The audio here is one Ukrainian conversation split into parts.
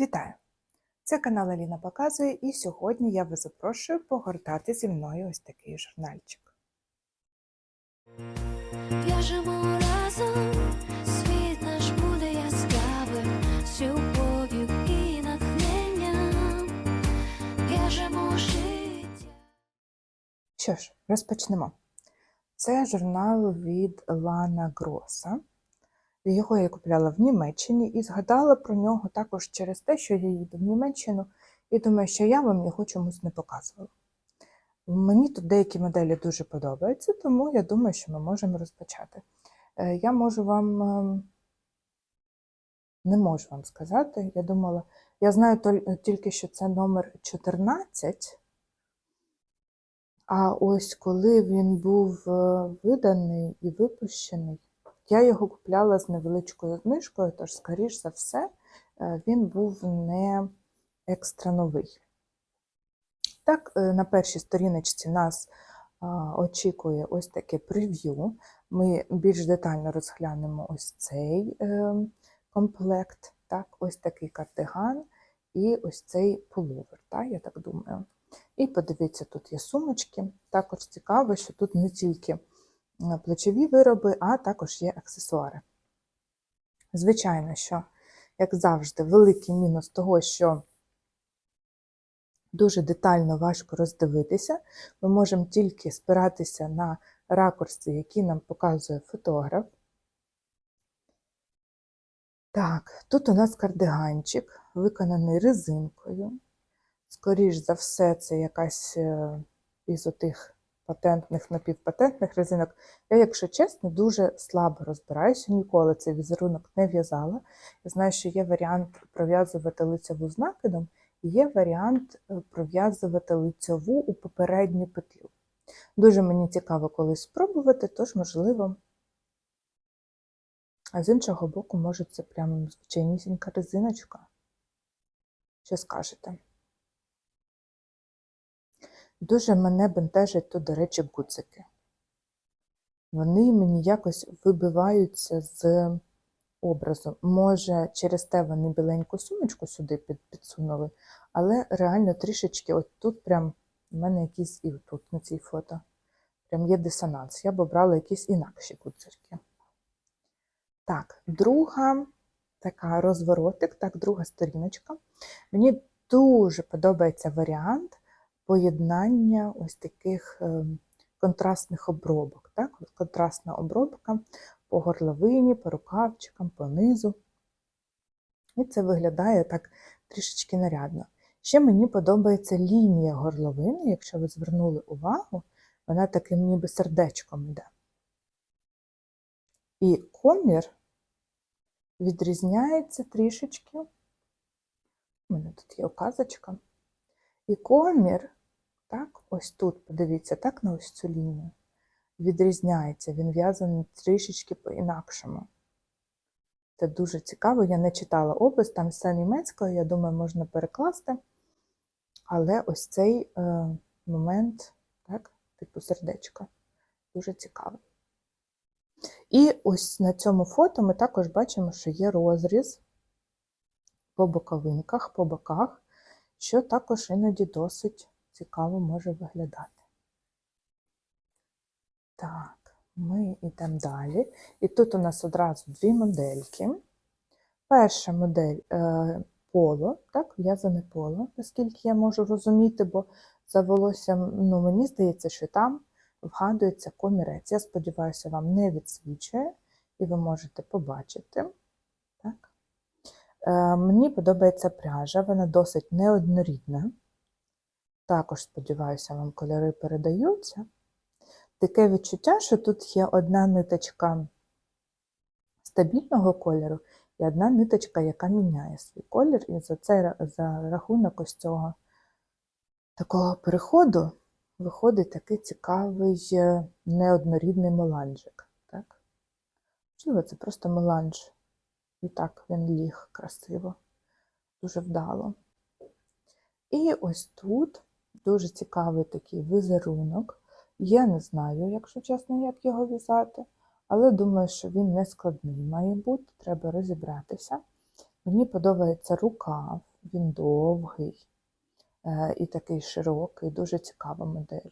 Вітаю! Це канал Аліна показує, і сьогодні я вас запрошую погортати зі мною ось такий журнальчик. В'яжемо разом, світ наш буде яскравим, з любов'ю і натхненням. В'яжемо життя. Що ж, розпочнемо. Це журнал від Лана Гроса. Його я купляла в Німеччині і згадала про нього також через те, що я їду в Німеччину, і думаю, що я вам його чомусь не показувала. Мені тут деякі моделі дуже подобаються, тому я думаю, що ми можемо розпочати. Е, Я можу вам ем, не можу вам сказати. Я думала, я знаю тільки, що це номер 14. А ось коли він був е, виданий і випущений, я його купляла з невеличкою знижкою, тож, скоріш за все, е, він був не екстра новий. Так, е, на першій сторіночці нас очікує ось таке прев'ю. Ми більш детально розглянемо ось цей е, комплект, так, ось такий кардиган і ось цей пуловер, так, я так думаю. І подивіться, тут є сумочки. Також цікаво, що тут не тільки плечові вироби, а також є аксесуари. Звичайно, що, як завжди, великий мінус того, що дуже детально важко роздивитися. Ми можемо тільки спиратися на ракурси, які нам показує фотограф. Так, тут у нас кардиганчик, виконаний резинкою. Скоріш за все, це якась е, із отих патентних, напівпатентних резинок. Я, якщо чесно, дуже слабо розбираюся, ніколи цей візерунок не в'язала. Я знаю, що є варіант пров'язувати лицеву з накидом, і є варіант е, пров'язувати лицеву у попередню петлю. Дуже мені цікаво колись спробувати, тож, можливо, а з іншого боку, може, це прям звичайнісінька резиночка. Що скажете? Дуже мене бентежать тут, до речі, гудзики. Вони мені якось вибиваються з образу. Може, через те вони біленьку сумочку сюди під, підсунули, але реально трішечки от тут прям у мене якісь і тут на цій фото. Прям є дисонанс. Я б обрала якісь інакші гудзики. Так, друга така розворотик, так, друга сторіночка. Мені дуже подобається варіант поєднання ось таких е, контрастних обробок. Так? Контрастна обробка по горловині, по рукавчикам, по низу. І це виглядає так трішечки нарядно. Ще мені подобається лінія горловини, якщо ви звернули увагу, вона таким ніби сердечком йде. І комір відрізняється трішечки. У мене тут є указочка. І комір, так, ось тут, подивіться, так на ось цю лінію, відрізняється. Він в'язаний трішечки по-інакшому. Це дуже цікаво. Я не читала опис, там все німецькою, я думаю, можна перекласти. Але ось цей е, момент, так, типу сердечка, дуже цікавий. І ось на цьому фото ми також бачимо, що є розріз по боковинках, по боках, що також іноді досить цікаво може виглядати. Так, ми йдемо далі. І тут у нас одразу дві модельки. Перша модель е, поло, так, в'язане поло, наскільки я можу розуміти, бо за волоссям, ну, мені здається, що там вгадується комірець. Я сподіваюся, вам не відсвічує, і ви можете побачити. Так. Е, мені подобається пряжа, вона досить неоднорідна. Також, сподіваюся, вам кольори передаються. Таке відчуття, що тут є одна ниточка стабільного кольору і одна ниточка, яка міняє свій колір. І за цей за рахунок ось цього такого переходу виходить такий цікавий е, неоднорідний меланжик. Так? Можливо, це просто меланж. І так він ліг красиво, дуже вдало. І ось тут дуже цікавий такий візерунок. Я не знаю, якщо чесно, як його в'язати, але думаю, що він не складний має бути, треба розібратися. Мені подобається рукав, він довгий е, і такий широкий, дуже цікава модель.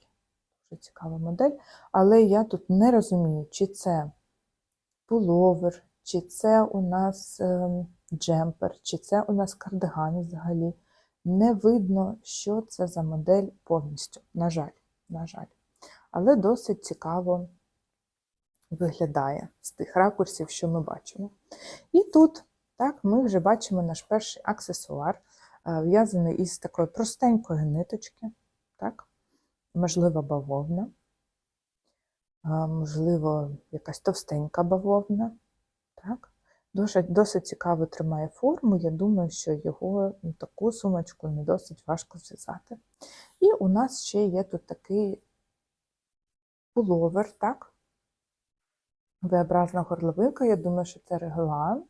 Дуже цікава модель. Але я тут не розумію, чи це пуловер, чи це у нас ем, джемпер, чи це у нас кардиган взагалі. Не видно, що це за модель повністю. На жаль, на жаль. Але досить цікаво виглядає з тих ракурсів, що ми бачимо. І тут так, ми вже бачимо наш перший аксесуар, е, в'язаний із такої простенької ниточки, так? можливо, бавовна, е, можливо, якась товстенька бавовна. Так? Дуже, досить цікаво тримає форму. Я думаю, що його ну, таку сумочку не досить важко зв'язати. І у нас ще є тут такий пуловер, так? V-образна горловинка. Я думаю, що це реглан.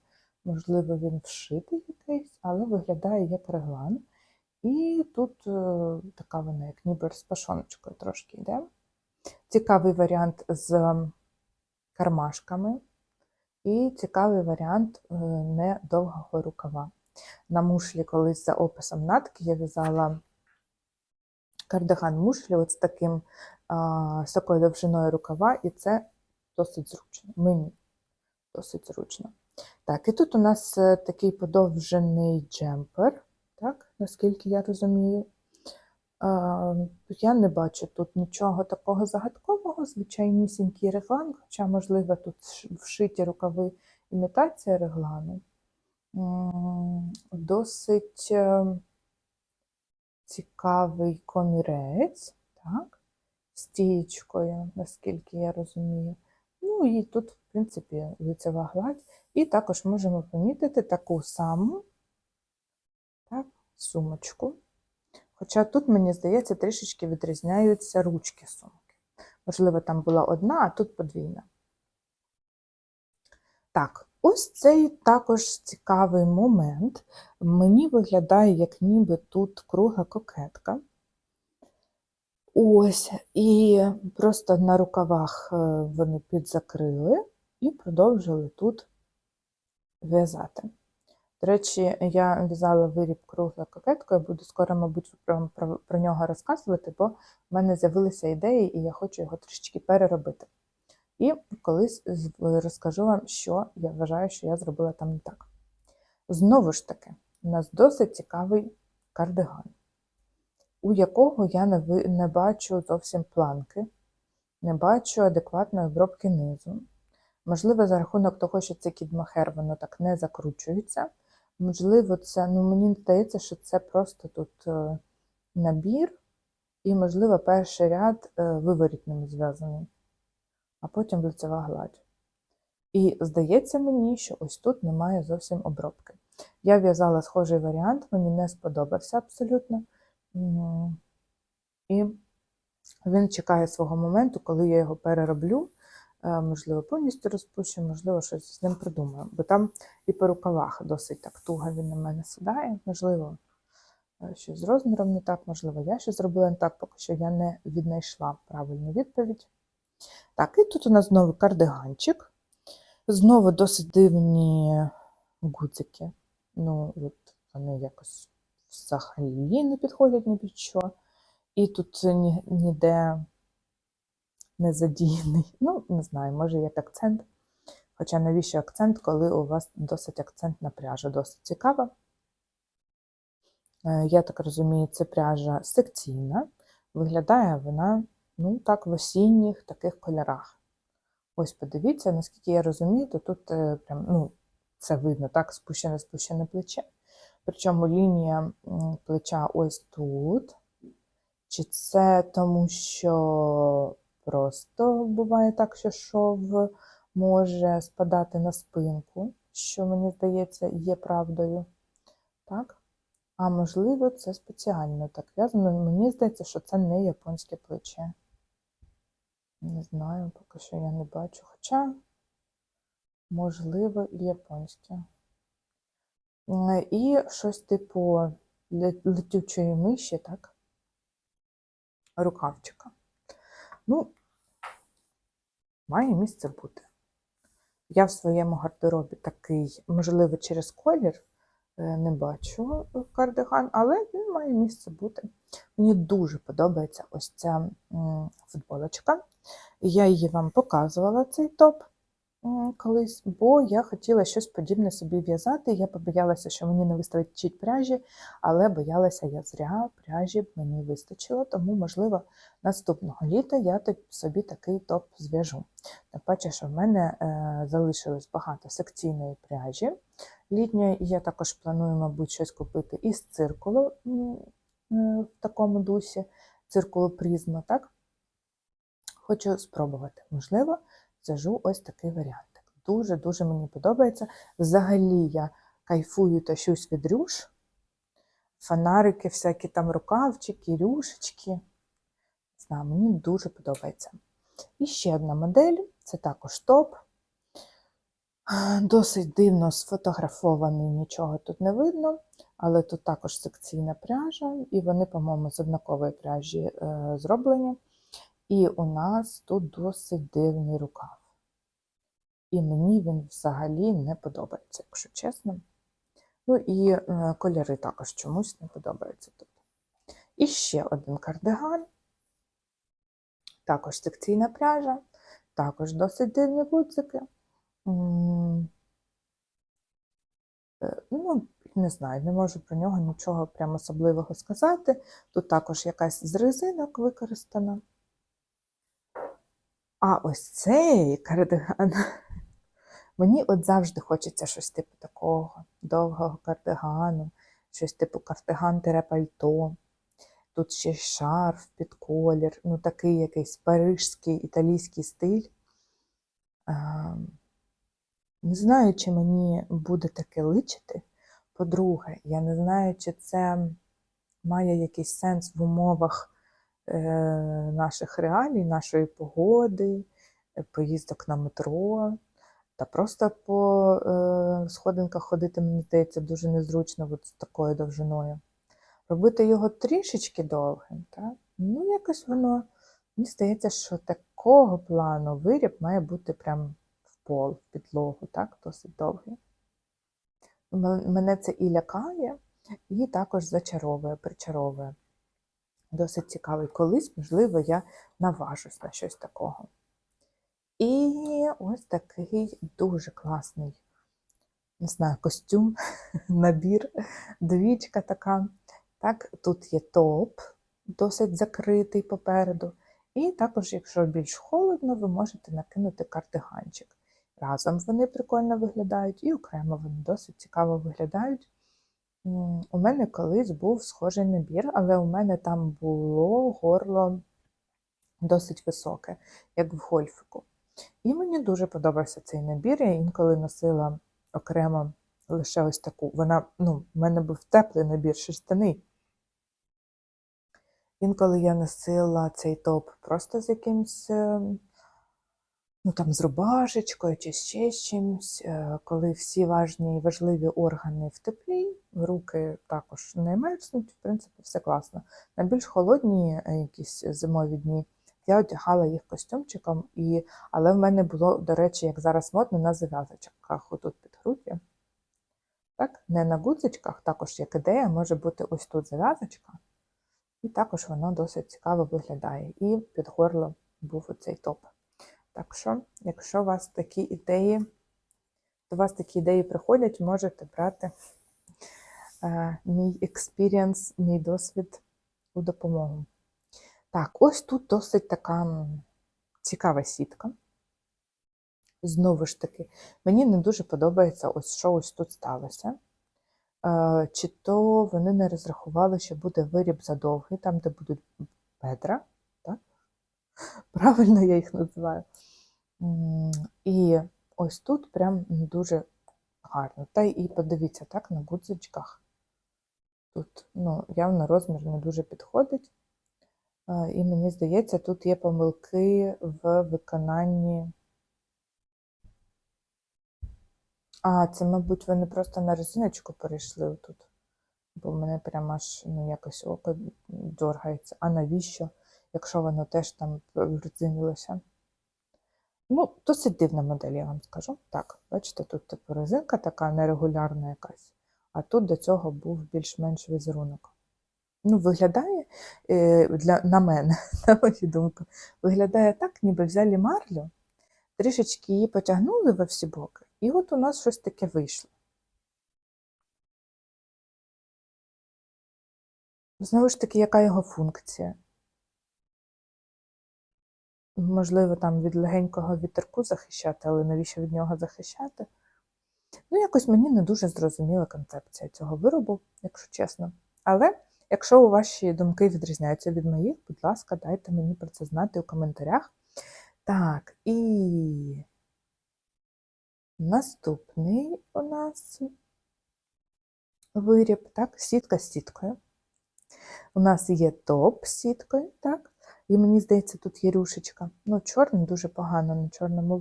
Можливо, він вшитий якийсь, але виглядає як реглан. І тут е, така вона, як ніби з пашоночкою трошки йде. Цікавий варіант з кармашками. І цікавий варіант е, недовгого рукава. На мушлі колись за описом натки я в'язала кардиган мушлі от з таким а, з такою довжиною рукава, і це досить зручно. Мені досить зручно. Так, і тут у нас е, такий подовжений джемпер, так, наскільки я розумію. Я не бачу тут нічого такого загадкового, звичайнісінький реглан, хоча, можливо, тут вшиті рукави імітація реглану. Досить е, цікавий комірець, так, з тієчкою, наскільки я розумію. Ну і тут, в принципі, лицева гладь. І також можемо помітити таку саму так, сумочку. Хоча тут, мені здається, трішечки відрізняються ручки сумки. Можливо, там була одна, а тут подвійна. Так, ось цей також цікавий момент. Мені виглядає, як ніби тут круга кокетка. Ось, і просто на рукавах е, вони підзакрили і продовжили тут в'язати. До речі, я в'язала виріб круглою кокеткою, буду скоро, мабуть, про, про, про нього розказувати, бо в мене з'явилися ідеї, і я хочу його трішечки переробити. І колись розкажу вам, що я вважаю, що я зробила там не так. Знову ж таки, у нас досить цікавий кардиган, у якого я не, не бачу зовсім планки, не бачу адекватної обробки низу. Можливо, за рахунок того, що це кідмахер, воно так не закручується. Можливо, це, ну мені здається, що це просто тут е, набір, і, можливо, перший ряд е, виворітним зв'язаний, а потім лицева гладь. І здається мені, що ось тут немає зовсім обробки. Я в'язала схожий варіант, мені не сподобався абсолютно. І він чекає свого моменту, коли я його перероблю. Е, Можливо, повністю розпущу, можливо, щось з ним придумаю. Бо там і по рукавах досить так туго він на мене сідає. Можливо, е, щось з розміром не так, можливо, я щось зробила не так, поки що я не віднайшла правильну відповідь. Так, і тут у нас знову кардиганчик. Знову досить дивні гудзики. Ну, от вони якось взагалі не підходять ні під що. І тут ні, ніде не задіяний. Ну, не знаю, може як акцент. Хоча навіщо акцент, коли у вас досить акцентна пряжа, досить цікава. Е, Я так розумію, це пряжа секційна. Виглядає вона, ну, так, в осінніх таких кольорах. Ось подивіться, наскільки я розумію, то тут е, прям, ну, це видно, так, спущене спущене плече. Причому лінія плеча ось тут. Чи це тому, що просто буває так, що шов може спадати на спинку, що мені здається є правдою. Так? А можливо, це спеціально так в'язано. Мені здається, що це не японське плече. Не знаю, поки що я не бачу. Хоча, можливо, і японське. І щось типу летючої миші, так? Рукавчика. Ну, має місце бути. Я в своєму гардеробі такий, можливо, через колір, е, не бачу кардиган, але він має місце бути. Мені дуже подобається ось ця футболочка. Я її вам показувала, цей топ колись, бо я хотіла щось подібне собі в'язати. Я побоялася, що мені не вистачить пряжі, але боялася я зря, пряжі б мені вистачило, тому, можливо, наступного літа я собі такий топ зв'яжу. Тим паче, що в мене е, залишилось багато секційної пряжі літньої, я також планую, мабуть, щось купити із циркулу е, в такому дусі, циркулу призма, так? Хочу спробувати. Можливо, зв'яжу ось такий варіантик. Дуже-дуже мені подобається. Взагалі я кайфую тащусь від рюш. Фонарики, всякі там рукавчики, рюшечки. Знаю, мені дуже подобається. І ще одна модель це також топ. Досить дивно сфотографований, нічого тут не видно, але тут також секційна пряжа, і вони, по-моєму, з однакової пряжі е, зроблені. І у нас тут досить дивний рукав. І мені він взагалі не подобається, якщо чесно. Ну і е, кольори також чомусь не подобаються тут. І ще один кардиган. Також секційна пряжа, також досить дивні гудзики. Е, Ну, не знаю, не можу про нього нічого прямо особливого сказати. Тут також якась з резинок використана. А ось цей кардиган. Мені от завжди хочеться щось типу такого довгого кардигану, щось типу кардиган-пальто. Тут ще шарф під колір, ну такий якийсь парижський італійський стиль. Не знаю, чи мені буде таке личити. По-друге, я не знаю, чи це має якийсь сенс в умовах наших реалій, нашої погоди, е, поїздок на метро. Та просто по е, сходинках ходити, мені здається, дуже незручно от з такою довжиною. Робити його трішечки довгим, так? ну якось воно, мені здається, що такого плану виріб має бути прям в пол, в підлогу, так, досить довгий. Мене це і лякає, і також зачаровує, причаровує. Досить цікавий. Колись, можливо, я наважусь на щось такого. І ось такий дуже класний, не знаю, костюм, набір, двічка така. Так, тут є топ, досить закритий попереду. І також, якщо більш холодно, ви можете накинути кардиганчик. Разом вони прикольно виглядають, і окремо вони досить цікаво виглядають. У мене колись був схожий набір, але у мене там було горло досить високе, як в гольфику. І мені дуже подобався цей набір. Я інколи носила окремо лише ось таку. Вона, ну, в мене був теплий набір, шерстяний. Інколи я носила цей топ просто з якимсь, е, ну там з рубашечкою чи ще з чимось, е, коли всі важні, і важливі органи в теплі, руки також не мерзнуть, в принципі, все класно. На більш холодні е, якісь зимові дні я одягала їх костюмчиком, і... але в мене було, до речі, як зараз модно, на зав'язочках отут під груддю. Так, не на гудзичках, також як ідея, може бути ось тут зав'язочка. І також воно досить цікаво виглядає. І під горло був оцей топ. Так що, якщо у вас такі ідеї, до вас такі ідеї приходять, можете брати мій експірієнс, мій досвід у допомогу. Так, ось тут досить така цікава сітка. Знову ж таки, мені не дуже подобається, ось що ось тут сталося. Е, Чи то вони не розрахували, що буде виріб задовгий, там, де будуть бедра, так? Правильно я їх називаю. І ось тут прям дуже гарно. Та і подивіться, так, на гудзичках. Тут ну, явно розмір не дуже підходить. І мені здається, тут є помилки в виконанні. А, це, мабуть, вони просто на резиночку перейшли тут. Бо в мене прямо аж ну, якось око дергається. А навіщо, якщо воно теж там резинилося? Ну, досить дивна модель, я вам скажу. Так, бачите, тут типу резинка така нерегулярна якась. А тут до цього був більш-менш візерунок. Ну, виглядає е, для, на мене, на мою думку, виглядає так, ніби взяли марлю, трішечки її потягнули во всі боки, і от у нас щось таке вийшло. Знову ж таки, яка його функція? Можливо, там від легенького вітерку захищати, але навіщо від нього захищати? Ну, якось мені не дуже зрозуміла концепція цього виробу, якщо чесно. Але якщо ваші думки відрізняються від моїх, будь ласка, дайте мені про це знати у коментарях. Так, і наступний у нас виріб, так, сітка з сіткою. У нас є топ з сіткою, так? І мені здається, тут є рюшечка. Ну, чорний дуже погано на чорному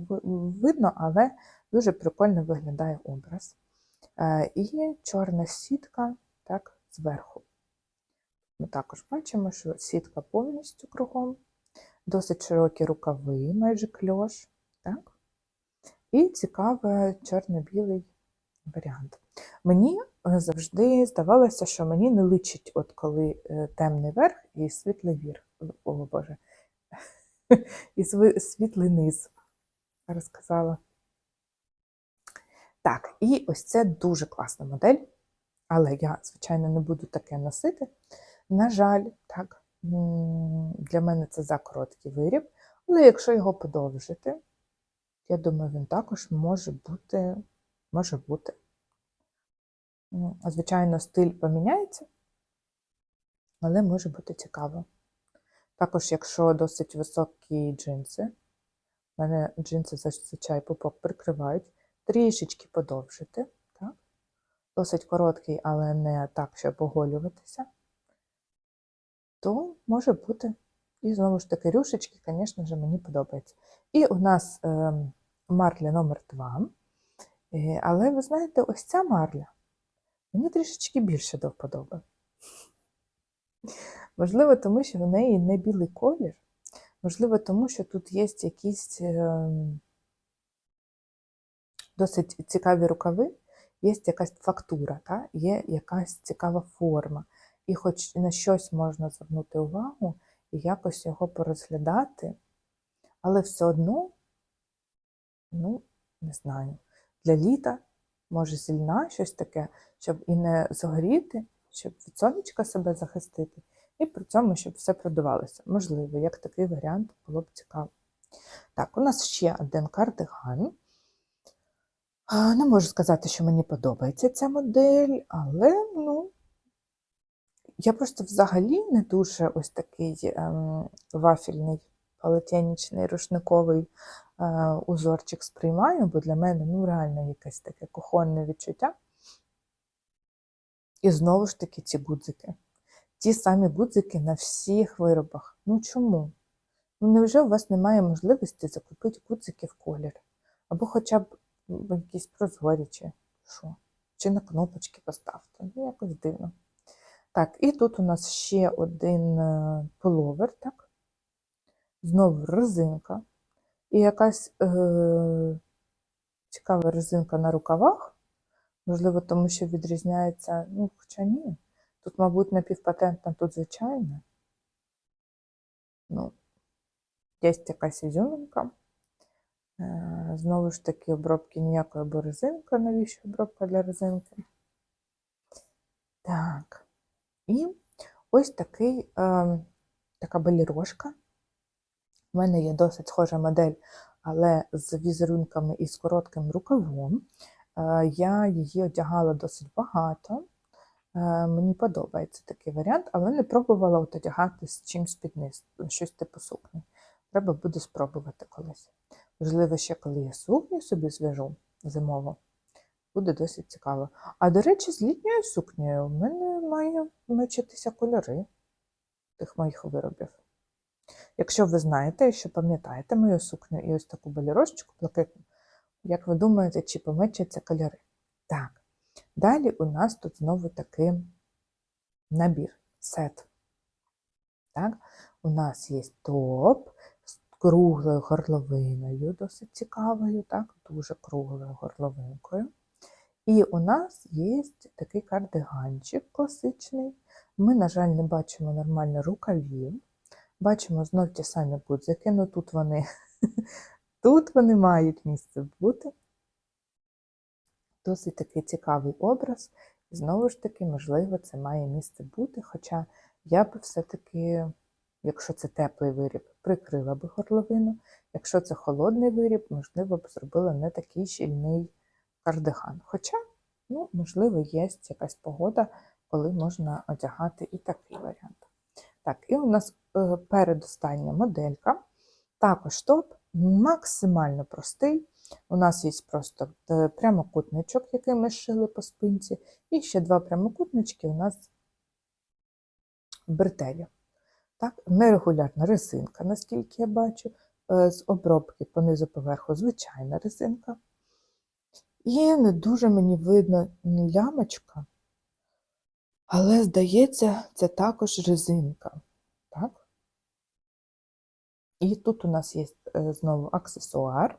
видно, але дуже прикольно виглядає образ. Е, І чорна сітка так, зверху. Ми також бачимо, що сітка повністю кругом, досить широкі рукави, майже кльош. Так? І цікавий чорно-білий варіант. Мені е, завжди здавалося, що мені не личить, от коли е, темний верх і світлий вір. О, Боже. І світлий низ, розказала. Так, і ось це дуже класна модель, але я, звичайно, не буду таке носити. На жаль, так, для мене це за короткий виріб, але якщо його подовжити, я думаю, він також може бути, може бути. Звичайно, стиль поміняється, але може бути цікаво. Також, якщо досить високі джинси, в мене джинси зазвичай пупок прикривають, трішечки подовжити, так? досить короткий, але не так, щоб оголюватися, то може бути. І знову ж таки, рюшечки, звісно ж, мені подобається. І у нас е, марля номер 2. Е, але ви знаєте, ось ця марля мені трішечки більше до вподоби. Можливо, тому що в неї не білий колір. Можливо, тому що тут є якісь е, досить цікаві рукави, є якась фактура, та? є якась цікава форма. І хоч на щось можна звернути увагу і якось його порозглядати, але все одно, ну, не знаю, для літа, може, зільна щось таке, щоб і не згоріти, щоб від сонечка себе захистити, і при цьому, щоб все продавалося. Можливо, як такий варіант було б цікаво. Так, у нас ще один кардиган. Не можу сказати, що мені подобається ця модель, але ну, я просто взагалі не дуже ось такий ем, вафельний, полотенічний, рушниковий е, узорчик сприймаю, бо для мене ну, реально якесь таке кухонне відчуття. І знову ж таки ці гудзики. Ті самі гудзики на всіх виробах. Ну чому? Ну невже у вас немає можливості закупити гудзики в колір? Або хоча б якісь прозорі, чи що? Чи на кнопочки поставте. Ну, якось дивно. Так, і тут у нас ще один е, пуловер, так? Знову резинка. І якась е- цікава резинка на рукавах. Можливо, тому що відрізняється, ну, хоча ні. Тут, мабуть, напівпатентна, тут звичайна. Ну, є якась ізюминка. Е, Знову ж таки, обробки ніякої, бо резинка. Навіщо обробка для резинки? Так. І ось такий, е, така балірошка. У мене є досить схожа модель, але з візерунками і з коротким рукавом. Е, Я її одягала досить багато. Е, Мені подобається такий варіант, але не пробувала от одягати з чимось під низ, щось типу сукні. Треба буде спробувати колись. Можливо, ще коли я сукню собі зв'яжу зимово, буде досить цікаво. А до речі, з літньою сукнею в мене має мечитися кольори тих моїх виробів. Якщо ви знаєте, що пам'ятаєте мою сукню і ось таку балірошечку блакитну, як ви думаєте, чи помечаться кольори? Так. Далі у нас тут знову такий набір, сет. Так? У нас є топ з круглою горловиною, досить цікавою, так? дуже круглою горловинкою. І у нас є такий кардиганчик класичний. Ми, на жаль, не бачимо нормально рукавів. Бачимо знов ті самі гудзики, ну тут вони, тут вони мають місце бути. Досить такий цікавий образ. І знову ж таки, можливо, це має місце бути. Хоча я би все-таки, якщо це теплий виріб, прикрила би горловину. Якщо це холодний виріб, можливо, б зробила не такий щільний кардиган. Хоча, ну, можливо, є якась погода, коли можна одягати і такий варіант. Так, і у нас е, передостання моделька. Також топ максимально простий. У нас є просто е, прямокутничок, який ми шили по спинці, і ще два прямокутнички у нас в бретелі. Так, нерегулярна резинка, наскільки я бачу, е, з обробки понизу поверху звичайна резинка. І не дуже мені видно лямочка, але, здається, це також резинка. Так? І тут у нас є е, знову аксесуар,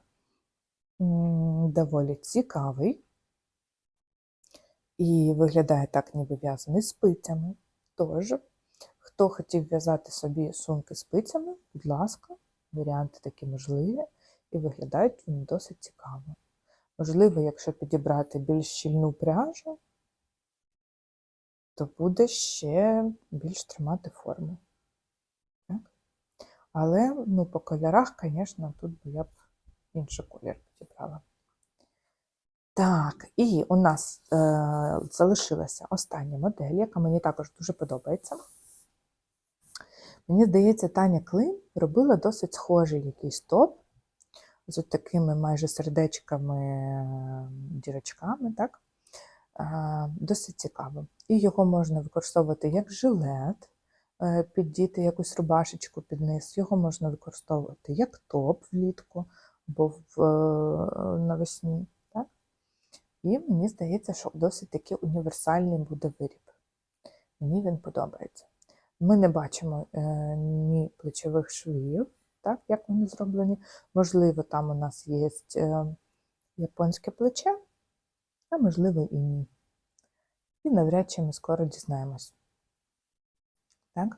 доволі цікавий. І виглядає так, ніби в'язаний спицями. Тож, хто хотів в'язати собі сумки спицями, будь ласка, варіанти такі можливі, і виглядають вони досить цікаво. Можливо, якщо підібрати більш щільну пряжу, то буде ще більш тримати форму. Але ну, по кольорах, звісно, тут би я б інший колір підібрала. Так, і у нас е, залишилася остання модель, яка мені також дуже подобається. Мені здається, Таня Клим робила досить схожий якийсь топ з от такими майже сердечками, дірочками, так? Е, Досить цікаво. І його можна використовувати як жилет, е, піддіти якусь рубашечку під низ. Його можна використовувати як топ влітку або в, е, навесні. Так? І мені здається, що досить таки універсальний буде виріб. Мені він подобається. Ми не бачимо е, ні плечових швів, так, як вони зроблені. Можливо, там у нас є е, японське плече, а можливо і ні. І навряд чи ми скоро дізнаємось. Так?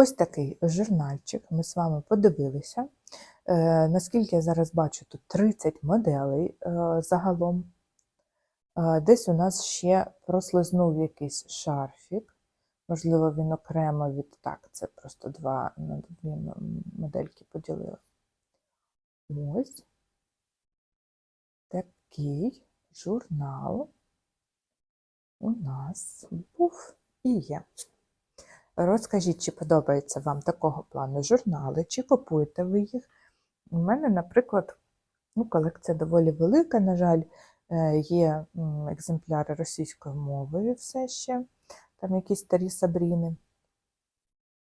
Ось такий журнальчик ми з вами подивилися. Е, наскільки я зараз бачу, тут 30 моделей е, загалом. Е, десь у нас ще прослизнув якийсь шарфік. Можливо, він окремо від так, це просто два на дві модельки поділили. Ось такий журнал у нас був і є. Розкажіть, чи подобається вам такого плану журнали, чи купуєте ви їх? У мене, наприклад, ну, колекція доволі велика, на жаль, е, є екземпляри російською мовою все ще, там якісь старі сабріни.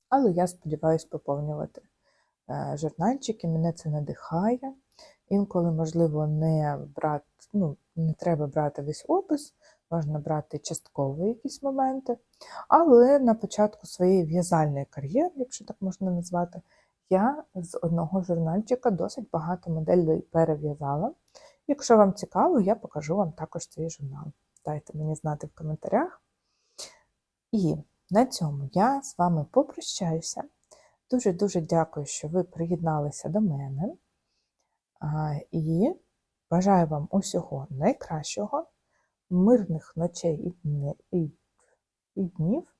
Але я сподіваюся поповнювати е, журнальчики, мене це надихає. Інколи, можливо, не, брати, ну, не треба брати весь опис, можна брати частково якісь моменти. Але на початку своєї в'язальної кар'єри, якщо так можна назвати, я з одного журнальчика досить багато моделей перев'язала. Якщо вам цікаво, я покажу вам також цей журнал. Дайте мені знати в коментарях. І на цьому я з вами попрощаюся. Дуже-дуже дякую, що ви приєдналися до мене. І бажаю вам усього найкращого, мирних ночей і днів.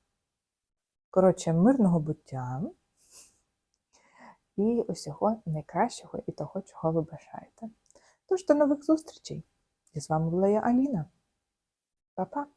Коротше, мирного буття і усього найкращого і того, чого ви бажаєте. Тож до нових зустрічей! І з вами була я Аліна. Па-па!